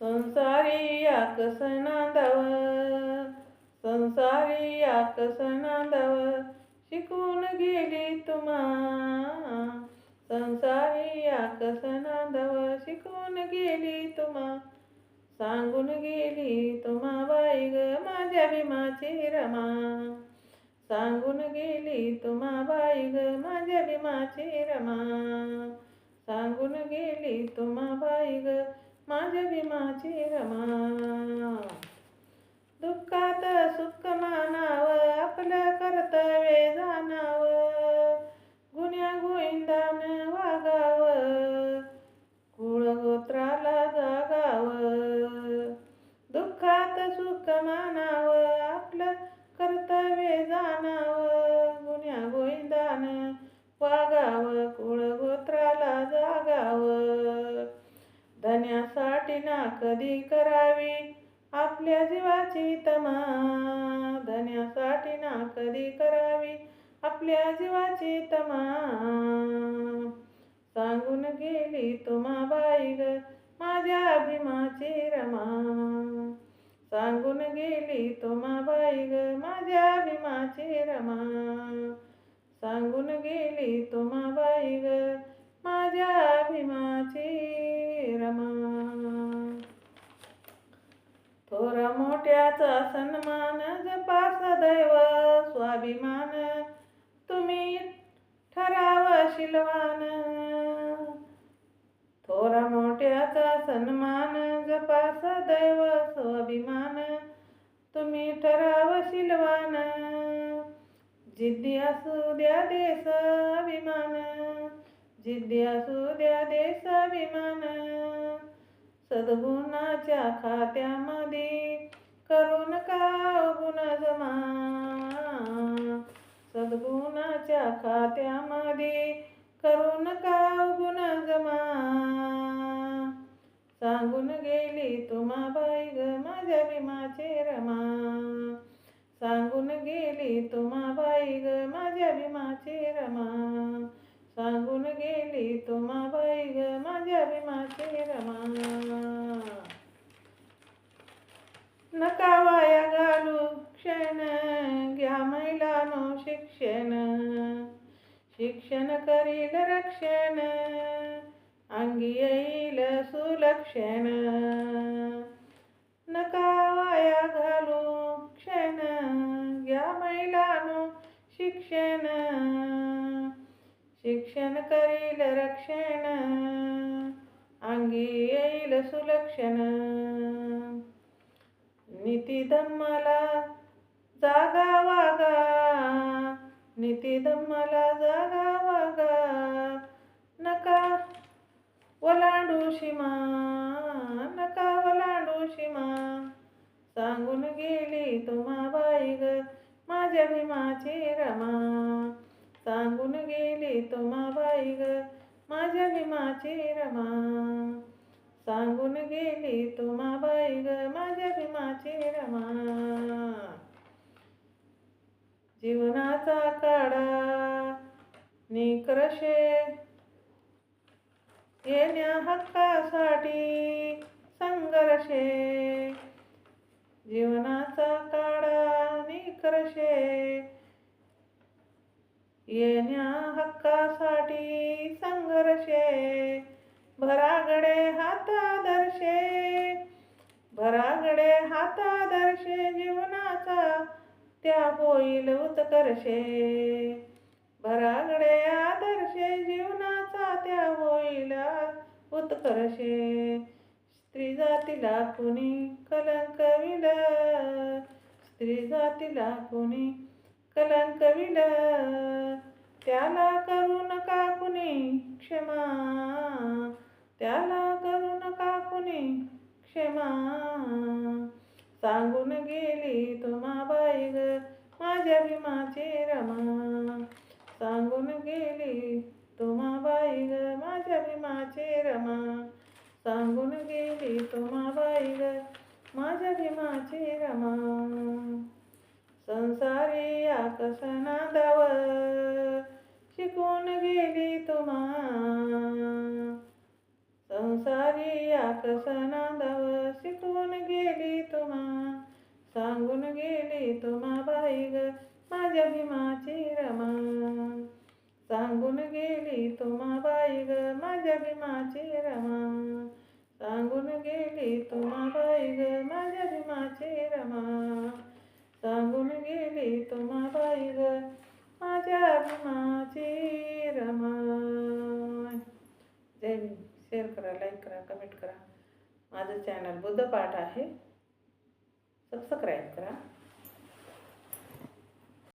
संसारी आकसनांदव संसारी आकसनांदव शिकून गेली तुम्हा. संसारी आकसनांदव शिकून गेली तुम्हा. सांगून गेली तुम्हा बाई ग माझ्या भीमाची रमा. सांगून गेली तुम्हा बाई ग माझ्या भीमाची रमा. बाई ग माझ्या भीमाची रमा दुःखात सुख मानाव आपलं कर्तव्य धन्यासाठी ना कधी करावी. आपल्या जीवाची तमा धन्यासाठी ना कधी करावी. आपल्या जीवाची तमा सांगून गेली तुम्हा बाई ग माझ्या अभिमाची रमा. सांगून गेली तुम्हा बाई ग माझ्या अभिमाची रमा. सांगून गेली तुम्हा बाई ग माझ्या मोठ्याचा सन्मान जपा सदैव स्वाभिमान. तुम्ही ठराव शिलवान. थोरा मोठ्याचा सन्मान जपा सदैव स्वाभिमान. तुम्ही ठराव शिलवान. जिद्दी असू द्या देश अभिमान. जिद्दी असू द्या देश अभिमान. सद्गुणाच्या खात्यामध्ये खात्यामध्ये करू नका गुण जमा सांगून गेली तुम्हा बाई ग माझ्या भीमाचे रमा. सांगून गेली तुम्हा बाई ग माझ्या भीमाचे रमा. सांगून गेली तुम्हा बाई ग माझ्या भीमाचे रमा. नका वाया घालू क्षण घ्या महिलानो शिक्षण. शिक्षण करील रक्षण अंगी येईल सुलक्षण. नका वाया घालू क्षण घ्या महिलानो शिक्षण. शिक्षण करील रक्षण अंगी येईल सुलक्षण. नीती धम्माला जागा वागा. नीती धम्माला जागा वागा नका वलांडू शिमा नका वलांडू शिमा. सांगून गेली तुम्हा बाई ग माझ्या भीमाची रमा. सांगून गेली तुम्हा बाई ग माझ्या भीमाची रमा. निकरशे येण्या हक्कासाठी संघर्षे. जीवनाचा काळा निकरशे येण्या हक्कासाठी संघर्षे. भरागडे हातादर्शे. भरागडे हातादर्शे जीवनाचा त्या होईल उत्कर्षे. भरागडे आदर्शे जीवनाचा त्या होईल उत्कर्षे. स्त्री जातीला कुणी कलंक विल स्त्री जातीला कुणी कलंक विल. त्याला करू नका कुणी क्षमा? त्याला करू नका कुणी क्षमा? सांगून गेली तुम्हा बाई ग माझ्या भीमाची रमा. सांगून गेली तुम्हा बाई ग माझ्या भीमाची रमा. सांगून गेली तुम्हा बाई ग माझ्या भीमाची रमा. संसारी आकस नांदाव शिकून गेली तुम्हा. संसारी या कसं नांदाव गेली तुम्हा. सांगून गेली तुम्हा बाई ग माझ्या भीमा ग माझ्या रमा सांगून गेली तुम्हा बाई ग, माझ्या भीमाची रमा सांगून गेली तुम्हा बाई ग, माझ्या भीमाची रमा जय शेअर करा लाईक करा कमेंट करा. माझं चॅनल बुद्धपाठ आहे. सबस्क्राईब करा.